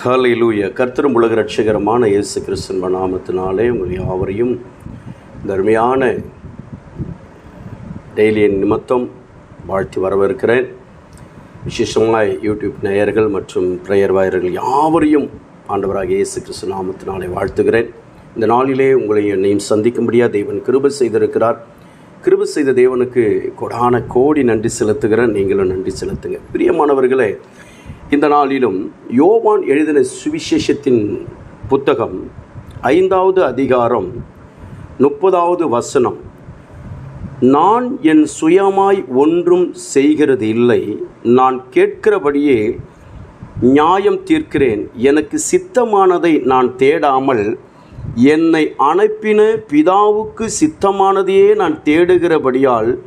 ஹalleluya கர்த்தரும் உலக ரட்சகரமான இயேசு கிறிஸ்தன் நாமத்தினாலே உங்கள் யாவரையும் இந்த அருமையான டெய்லியின் நிமித்தம் வாழ்த்தி வரவேற்கிறேன். விசேஷமாய் யூடியூப் நேயர்கள் மற்றும் பிரேயர் வாயர்கள் யாவரையும் ஆண்டவராக இயேசு கிறிஸ்து நாமத்தினாலே வாழ்த்துகிறேன். இந்த நாளிலே உங்களை என்னையும் சந்திக்கும்படியாக தேவன் கிருபை செய்திருக்கிறார். கிருபை செய்த தேவனுக்கு கொடான கோடி நன்றி செலுத்துகிறேன். நீங்களும் நன்றி செலுத்துங்க. பிரியமானவர்களே இந்த நாளிலும் யோவான் எழுதின சுவிசேஷத்தின் புத்தகம் ஐந்தாவது அதிகாரம் முப்பதாவது வசனம். நான் என் சுயமாய் ஒன்றும் செய்கிறது இல்லை. நான் கேட்கிறபடியே நியாயம் தீர்க்கிறேன். எனக்கு சித்தமானதை நான் தேடாமல் என்னை அனுப்பின பிதாவுக்கு சித்தமானதையே நான் தேடுகிறபடியால்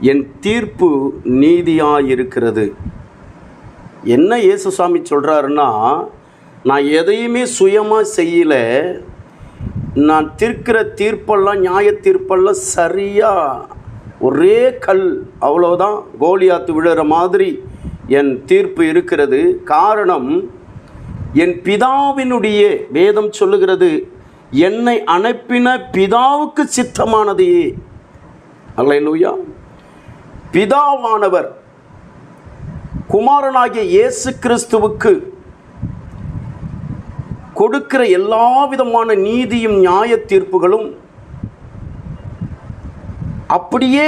என் தீர்ப்பு நீதியாயிருக்கிறது. என்ன இயேசுசாமி சொல்கிறாருன்னா நான் எதையுமே சுயமாக செய்யலை நான் தீர்க்கிற தீர்ப்பெல்லாம் நியாய தீர்ப்பெல்லாம் சரியாக ஒரே கல் அவ்வளோதான் கோலியாத்து விழுற மாதிரி என் தீர்ப்பு இருக்கிறது. காரணம் என் பிதாவினுடைய வேதம் சொல்லுகிறது என்னை அனுப்பின பிதாவுக்கு சித்தமானதையே. அல்லையா பிதாவானவர் குமாரனாகிய இயேசு கிறிஸ்துவுக்கு கொடுக்கிற எல்லா விதமான நீதியும் நியாய தீர்ப்புகளும் அப்படியே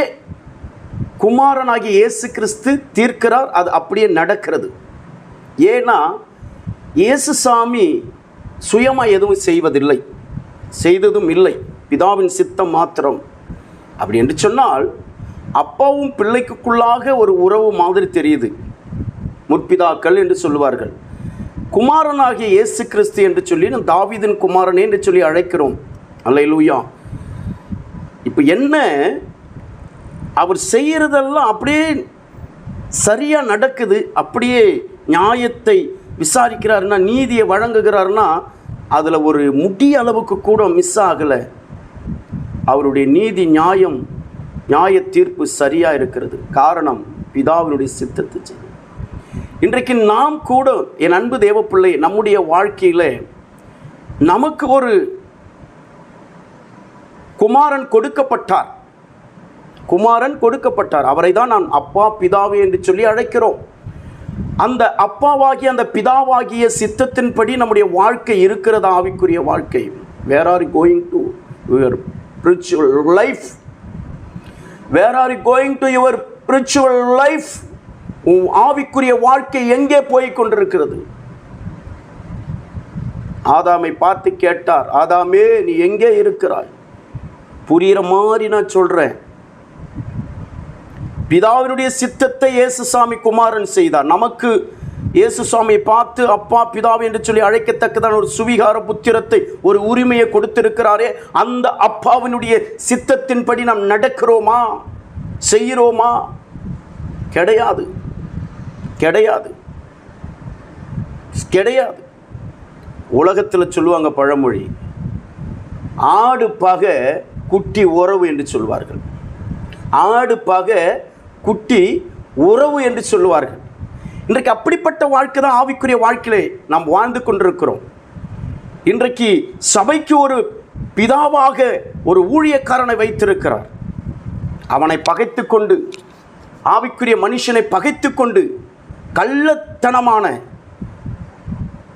குமாரனாகிய இயேசு கிறிஸ்து தீர்க்கிறார் அது அப்படியே நடக்கிறது. ஏன்னா இயேசு சாமி சுயமாக எதுவும் செய்வதில்லை. செய்ததும் இல்லை. பிதாவின் சித்தம் மாத்திரம். அப்படி என்று சொன்னால் அப்பாவும் பிள்ளைக்குள்ளாக ஒரு உறவு மாதிரி தெரியுது. முற்பிதாக்கள் என்று சொல்லுவார்கள். குமாரனாகிய இயேசு கிறிஸ்து என்று சொல்லி நம் தாவிதின் குமாரனே என்று சொல்லி அழைக்கிறோம். லூயா இப்போ என்ன? அவர் செய்கிறதெல்லாம் அப்படியே சரியாக நடக்குது. அப்படியே நியாயத்தை விசாரிக்கிறாருன்னா நீதியை வழங்குகிறாருன்னா அதில் ஒரு முடிய அளவுக்கு கூட மிஸ் ஆகலை. அவருடைய நீதி நியாயம் நியாய தீர்ப்பு சரியாக இருக்கிறது. காரணம் பிதாவினுடைய சித்தத்தை செய்யும் இன்றைக்கு நாம் கூட என் அன்பு தேவப்பிள்ளை நம்முடைய வாழ்க்கையில் நமக்கு ஒரு குமாரன் கொடுக்கப்பட்டார். குமாரன் கொடுக்கப்பட்டார். அவரை தான் நான் அப்பா பிதாவே என்று சொல்லி அழைக்கிறோம். அந்த அப்பாவாகிய அந்த பிதாவாகிய சித்தத்தின்படி நம்முடைய வாழ்க்கை இருக்கிறது? ஆவிக்குரிய வாழ்க்கை. Where are going to your spiritual life where are going to your spiritual life உன் ஆவிக்குரிய வாழ்க்கை எங்கே போய் கொண்டிருக்கிறது? ஆதாமை பார்த்து கேட்டார் ஆதாமே நீ எங்கே இருக்கிறாய்? புரிகிற மாதிரி நான் சொல்கிறேன் பிதாவினுடைய சித்தத்தை இயேசுசாமி குமாரன் செய்தார். நமக்கு இயேசுசாமியை பார்த்து அப்பா பிதாவை என்று சொல்லி அழைக்கத்தக்கதான ஒரு சுவிகார புத்திரத்தை ஒரு உரிமையை கொடுத்திருக்கிறாரே அந்த அப்பாவினுடைய சித்தத்தின்படி நாம் நடக்கிறோமா? செய்கிறோமா? கிடையாது. கிடையாது. கிடையாது. உலகத்தில் சொல்லுவாங்க பழமொழி ஆடு பகை குட்டி உறவு என்று சொல்வார்கள். ஆடு பகை குட்டி உறவு என்று சொல்லுவார்கள். இன்றைக்கு அப்படிப்பட்ட வாழ்க்கை தான் ஆவிக்குரிய வாழ்க்கையிலே நாம் வாழ்ந்து கொண்டிருக்கிறோம். இன்றைக்கு சபைக்கு ஒரு பிதாவாக ஒரு ஊழியக்காரனை வைத்திருக்கிறார். அவனை பகைத்து கொண்டு ஆவிக்குரிய மனுஷனை பகைத்து கொண்டு கள்ளத்தனமான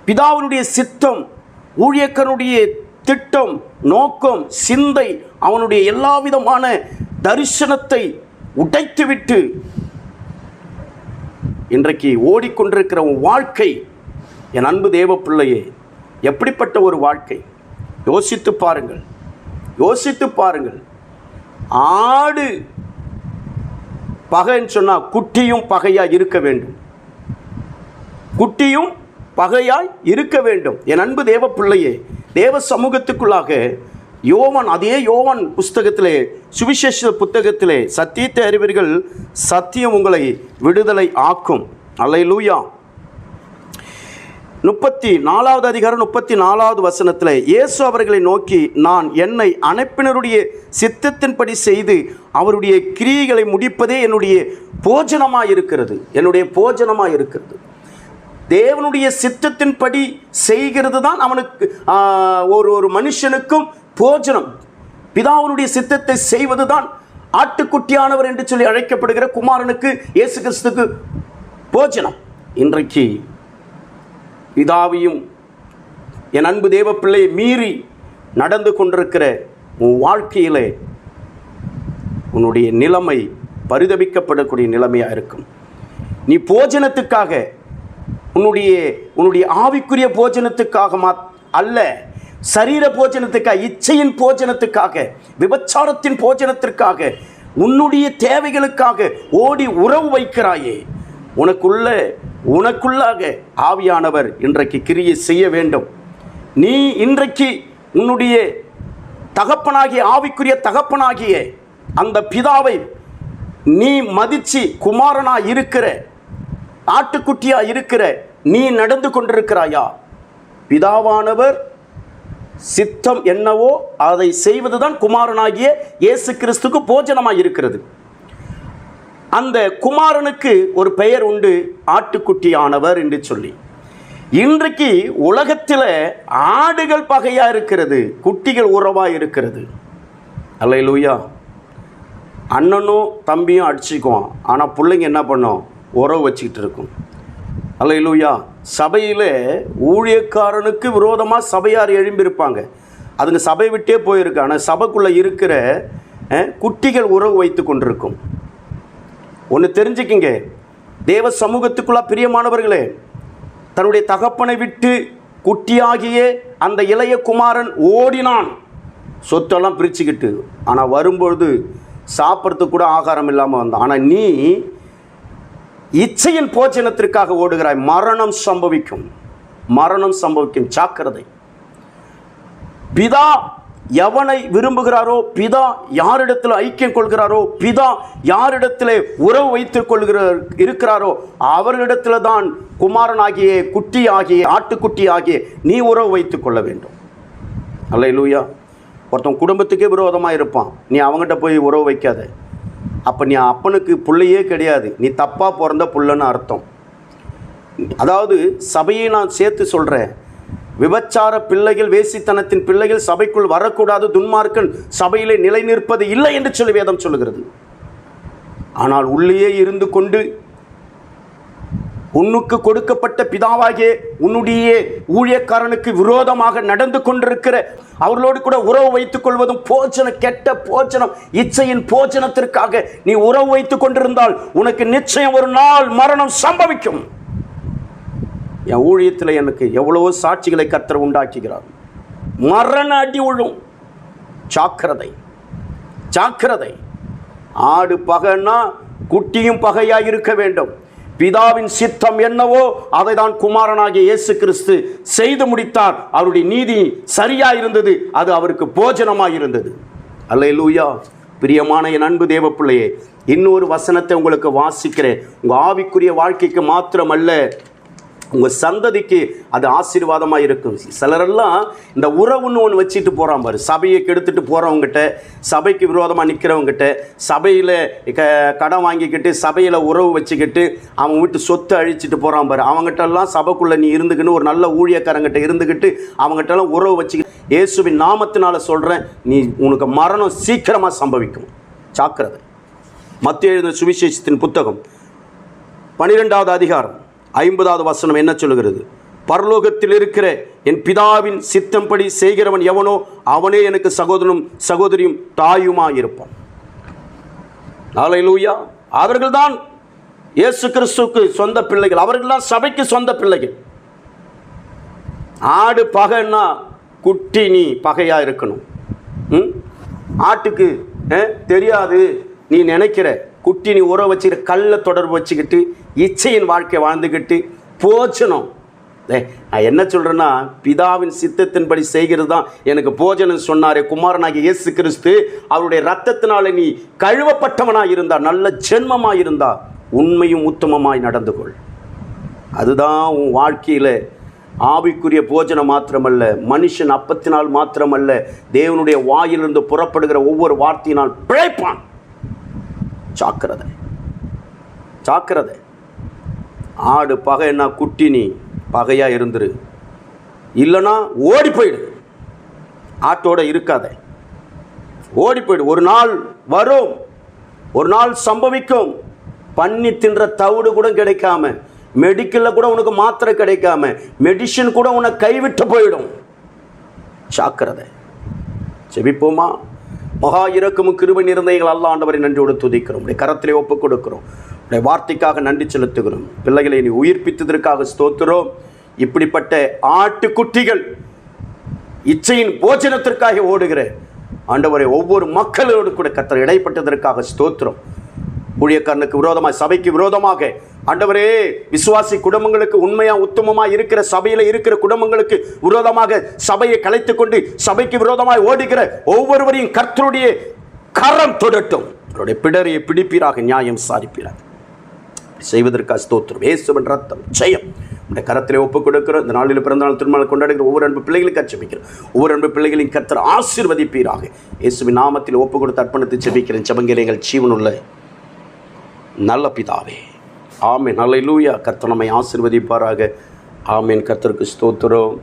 பிதாவினுடைய சித்தம் ஊழியக்கனுடைய திட்டம் நோக்கம் சிந்தை அவனுடைய எல்லா விதமான தரிசனத்தை உடைத்துவிட்டு இன்றைக்கு ஓடிக்கொண்டிருக்கிற வாழ்க்கை என் அன்பு தேவ பிள்ளையே எப்படிப்பட்ட ஒரு வாழ்க்கை? யோசித்து பாருங்கள். யோசித்து பாருங்கள். ஆடு பகைன்னு சொன்னால் குட்டியும் பகையாக இருக்க வேண்டும். குட்டியும் பகையாய் இருக்க வேண்டும். என் அன்பு தேவ பிள்ளையே தேவ சமூகத்துக்குள்ளாக யோவான் அதே யோவான் புஸ்தகத்திலே சுவிசேஷ புத்தகத்திலே சத்தியத்தை அறிவீர்கள். சத்தியம் உங்களை விடுதலை ஆக்கும். அல்லைலூயா. முப்பத்தி நாலாவது அதிகாரம் முப்பத்தி நாலாவது வசனத்தில் இயேசு அவர்களை நோக்கி நான் என்னை அனுப்பினருடைய சித்தத்தின்படி செய்து அவருடைய கிரியைகளை முடிப்பதே என்னுடைய போஜனமாக இருக்கிறது என்னுடைய போஜனமாக இருக்கிறது தேவனுடைய சித்தத்தின்படி செய்கிறது தான் அவனுக்கு ஒரு ஒரு மனுஷனுக்கும் போஜனம். பிதாவினுடைய சித்தத்தை செய்வது தான் ஆட்டுக்குட்டியானவர் என்று சொல்லி அழைக்கப்படுகிற குமாரனுக்கு இயேசு கிறிஸ்துக்கு போஜனம். இன்றைக்கு பிதாவையும் என் அன்பு தேவ பிள்ளையை மீறி நடந்து கொண்டிருக்கிற உன் வாழ்க்கையிலே உன்னுடைய நிலைமை பரிதபிக்கப்படக்கூடிய நிலைமையாக இருக்கும். நீ போஜனத்துக்காக உன்னுடைய உன்னுடைய ஆவிக்குரிய போஜனத்துக்காக மா அல்ல சரீர போஜனத்துக்காக இச்சையின் போஜனத்துக்காக விபச்சாரத்தின் போஜனத்திற்காக உன்னுடைய தேவைகளுக்காக ஓடி உறவு வைக்கிறாயே. உனக்குள்ள உனக்குள்ளாக ஆவியானவர் இன்றைக்கு கிரியை செய்ய வேண்டும். நீ இன்றைக்கு உன்னுடைய தகப்பனாகிய ஆவிக்குரிய தகப்பனாகிய அந்த பிதாவை நீ மதித்து குமாரனா இருக்கிற ஆட்டுக்குட்டியா இருக்கிற நீ நடந்து கொண்டிருக்கிறாயா? பிதாவானவர் சித்தம் என்னவோ அதை செய்வதுதான் குமாரனாகிய இயேசு கிறிஸ்துக்கு போஜனமாக இருக்கிறது. அந்த குமாரனுக்கு ஒரு பெயர் உண்டு ஆட்டுக்குட்டியானவர் என்று சொல்லி. இன்றைக்கு உலகத்தில் ஆடுகள் பகையாக இருக்கிறது குட்டிகள் உறவாக இருக்கிறது. அல்ல லூயா அண்ணனும் தம்பியும் அடிச்சுக்குவான் ஆனால் பிள்ளைங்க என்ன பண்ணும்? உறவு வச்சுக்கிட்டு இருக்கும். அல்லையிலூயா சபையில் ஊழியக்காரனுக்கு விரோதமாக சபையார் எழும்பியிருப்பாங்க. அதுங்க சபை விட்டே போயிருக்கு. ஆனால் சபைக்குள்ளே இருக்கிற குட்டிகள் உறவு வைத்து கொண்டிருக்கும். ஒன்று தெரிஞ்சுக்கிங்க. தேவ சமூகத்துக்குள்ள பிரியமானவர்களே தன்னுடைய தகப்பனை விட்டு குட்டியாகிய அந்த இளைய குமாரன் ஓடினான். சொத்தெல்லாம் பிரிச்சுக்கிட்டு. ஆனால் வரும்பொழுது சாப்பிட்றதுக்கு கூட ஆகாரம் இல்லாமல் வந்தான். ஆனால் நீ இச்சையின் போஜனத்திற்காக ஓடுகிறாய். மரணம் சம்பவிக்கும். மரணம் சம்பவிக்கும் ஜாக்கிரதை. பிதா எவனை விரும்புகிறாரோ பிதா யாரிடத்தில் ஐக்கியம் கொள்கிறாரோ பிதா யாரிடத்தில் உறவு வைத்துக் கொள்கிற இருக்கிறாரோ அவர்களிடத்தில் தான் குமாரனாகிய குட்டி ஆகிய ஆட்டுக்குட்டி ஆகிய நீ உறவு வைத்துக் கொள்ள வேண்டும். அல்ல லூயா ஒருத்தன் குடும்பத்துக்கே விரோதமாக இருப்பான். நீ அவங்ககிட்ட போய் உறவு வைக்காத. அப்போ நீ அப்பனுக்கு பிள்ளையே கிடையாது. நீ தப்பாக பிறந்த புள்ளன்னு அர்த்தம். அதாவது சபையை நான் சேர்த்து சொல்கிறேன் விபச்சார பிள்ளைகள் வேசித்தனத்தின் பிள்ளைகள் சபைக்குள் வரக்கூடாது துன்மார்க்கன் சபையிலே நிலை நிற்பது இல்லை என்று சொல்லி வேதம் சொல்லுகிறது. ஆனால் உள்ளேயே இருந்து கொண்டு உன்னுக்கு கொடுக்கப்பட்ட பிதாவாகிய உன்னுடைய ஊழியக்காரனுக்கு விரோதமாக நடந்து கொண்டிருக்கிற அவர்களோடு கூட உறவு வைத்துக் கொள்வதும் போச்சனம் கெட்ட போஜனம் இச்சையின் போஜனத்திற்காக நீ உறவு வைத்துக் கொண்டிருந்தால் உனக்கு நிச்சயம் ஒரு நாள் மரணம் சம்பவிக்கும். என் ஊழியத்தில் எனக்கு எவ்வளவோ சாட்சிகளை கத்தர் உண்டாக்குகிறார். மரண அடி உழும் ஜாக்கிரதை ஜாக்கிரதை ஆடு பகைன்னா குட்டியும் பகையாக இருக்க வேண்டும். பிதாவின் சித்தம் என்னவோ அதை தான் குமாரனாகிய இயேசு கிறிஸ்து செய்து முடித்தார். அவருடைய நீதி சரியா இருந்தது அது அவருக்கு போஜனமாக இருந்தது அல்ல லூயா பிரியமான என் அன்பு தேவ பிள்ளையே இன்னொரு வசனத்தை உங்களுக்கு வாசிக்கிறேன். உங்கள் ஆவிக்குரிய வாழ்க்கைக்கு மாத்திரமல்ல உங்கள் சந்ததிக்கு அது ஆசீர்வாதமாக இருக்கும். சிலரெல்லாம் இந்த உறவுன்னு ஒன்று வச்சுட்டு போகிறான் பாரு. சபையை கெடுத்துட்டு போகிறவங்ககிட்ட சபைக்கு விரோதமாக நிற்கிறவங்ககிட்ட சபையில் க கடன் வாங்கிக்கிட்டு சபையில் உறவு வச்சுக்கிட்டு அவன் வீட்டு சொத்தை அழிச்சிட்டு போகிறான் பாரு. அவங்ககிட்டலாம் சபைக்குள்ளே நீ இருந்துக்கின்னு ஒரு நல்ல ஊழியக்காரங்கிட்ட இருந்துக்கிட்டு அவங்ககிட்டலாம் உறவு வச்சுக்கிட்டு இயேசுவின் நாமத்தினால சொல்கிறேன் நீ உனக்கு மரணம் சீக்கிரமாக சம்பவிக்கும். ஜாக்கிரதை. மத்திய எழுந்த சுவிசேஷத்தின் புத்தகம் பனிரெண்டாவது அதிகாரம். ஐம்பதாவது வசனம் என்ன சொல்லுகிறது? பரலோகத்தில் இருக்கிற என் பிதாவின் சித்தம்படி செய்கிறவன் எவனோ அவனே எனக்கு சகோதரனும் சகோதரியும் தாயுமா இருப்பான் நாளையிலூயா அவர்கள்தான் இயேசு கிறிஸ்துவுக்கு சொந்த பிள்ளைகள். அவர்கள்தான் சபைக்கு சொந்த பிள்ளைகள். ஆடு பகைன்னா குட்டி நீ பகையா இருக்கணும். ம்? ஆட்டுக்கு தெரியாது. நீ நினைக்கிற குட்டி நீ உறவு வச்சுக்கிற கல்ல தொடர்பு வச்சுக்கிட்டு இச்சையின் வாழ்க்கை வாழ்ந்துக்கிட்டு போச்சணும் நான் என்ன சொல்கிறேன்னா பிதாவின் சித்தத்தின்படி செய்கிறது தான் எனக்கு போஜனம் சொன்னாரே குமாரனாகிய இயேசு கிறிஸ்து. அவருடைய ரத்தத்தினால நீ கழுவப்பட்டவனாக இருந்தா நல்ல ஜென்மமாக இருந்தா உண்மையும் உத்தமமாய் நடந்து கொள். அதுதான் உன் வாழ்க்கையில் ஆவிக்குரிய போஜனம் மாத்திரமல்ல மனுஷன் அப்பத்தினால் மாத்திரமல்ல தேவனுடைய வாயிலிருந்து புறப்படுகிற ஒவ்வொரு வார்த்தையினால் பிழைப்பான். ஜாக்கிரதை ஜாக்கிரதை ஆடு பகைன்னா குட்டி நீ பகையாக இருந்துரு. இல்லைன்னா ஓடி போயிடு. ஆட்டோட இருக்காத. ஓடி போயிடு. ஒரு நாள் வரும். ஒரு நாள் சம்பவிக்கும். பண்ணி தின்ற தவிடு கூட கிடைக்காம மெடிக்கலில் கூட உனக்கு மாத்திரை கிடைக்காம மெடிஷன் கூட உன்னை கைவிட்டு போயிடும். ஜாக்கிரதை செபிப்போமா? மகா இறக்கமும் கிருபை நிறைந்தைகள் அல்ல ஆண்டவரை நன்றியோடு துதிக்கிறோம். உடைய கரத்திலே ஒப்புக் கொடுக்கிறோம். உடைய வார்த்தைக்காக நன்றி செலுத்துகிறோம். பிள்ளைகளை நீ உயிர்ப்பித்ததற்காக ஸ்தோத்துறோம் இப்படிப்பட்ட ஆட்டுக்குட்டிகள் இச்சையின் போஜனத்திற்காக ஓடுகிற ஆண்டவரை ஒவ்வொரு மக்களோடு கூட கத்தர் இடைப்பட்டதற்காக ஸ்தோத்திரம். ஊழியக்காரனுக்கு விரோதமாக சபைக்கு விரோதமாக ஆண்டவரே விசுவாசி குடும்பங்களுக்கு உண்மையா உத்தமமா இருக்கிற சபையில இருக்கிற குடும்பங்களுக்கு விரோதமாக சபையை கலைத்துக் கொண்டு சபைக்கு விரோதமாய் ஓடுகிற ஒவ்வொருவரையும் கர்த்தருடைய கரம் தொடட்டும். அவருடைய பிடரையை பிடிப்பீராக நியாயம் சாரிப்பீராக. செய்வதற்காக ஸ்தோத்திரம். இயேசுவின் ரத்தம் ஜெயம். இந்த கரத்திலே ஒப்புக் கொடுக்கிறோம். இந்த நாளில் பிறந்தநாள் திருமணம் கொண்டாடுகிற ஒவ்வொரு அன்பு பிள்ளைகளுக்கு அச்சபிக்கிறோம் ஒவ்வொரு அன்பு பிள்ளைகளையும் கர்த்தர் ஆசிர்வதிப்பீராக. இயேசுவின் நாமத்தில் ஒப்புக் கொடுத்து அர்ப்பணித்து ஜெபிக்கிறேன். எங்கள் ஜீவனுள்ள நல்ல பிதாவே. ஆமென். நல்ல லூயா கர்த்தர் நம்மை ஆசீர்வதிப்பாராக. ஆமேன். ஸ்தோத்திரம்.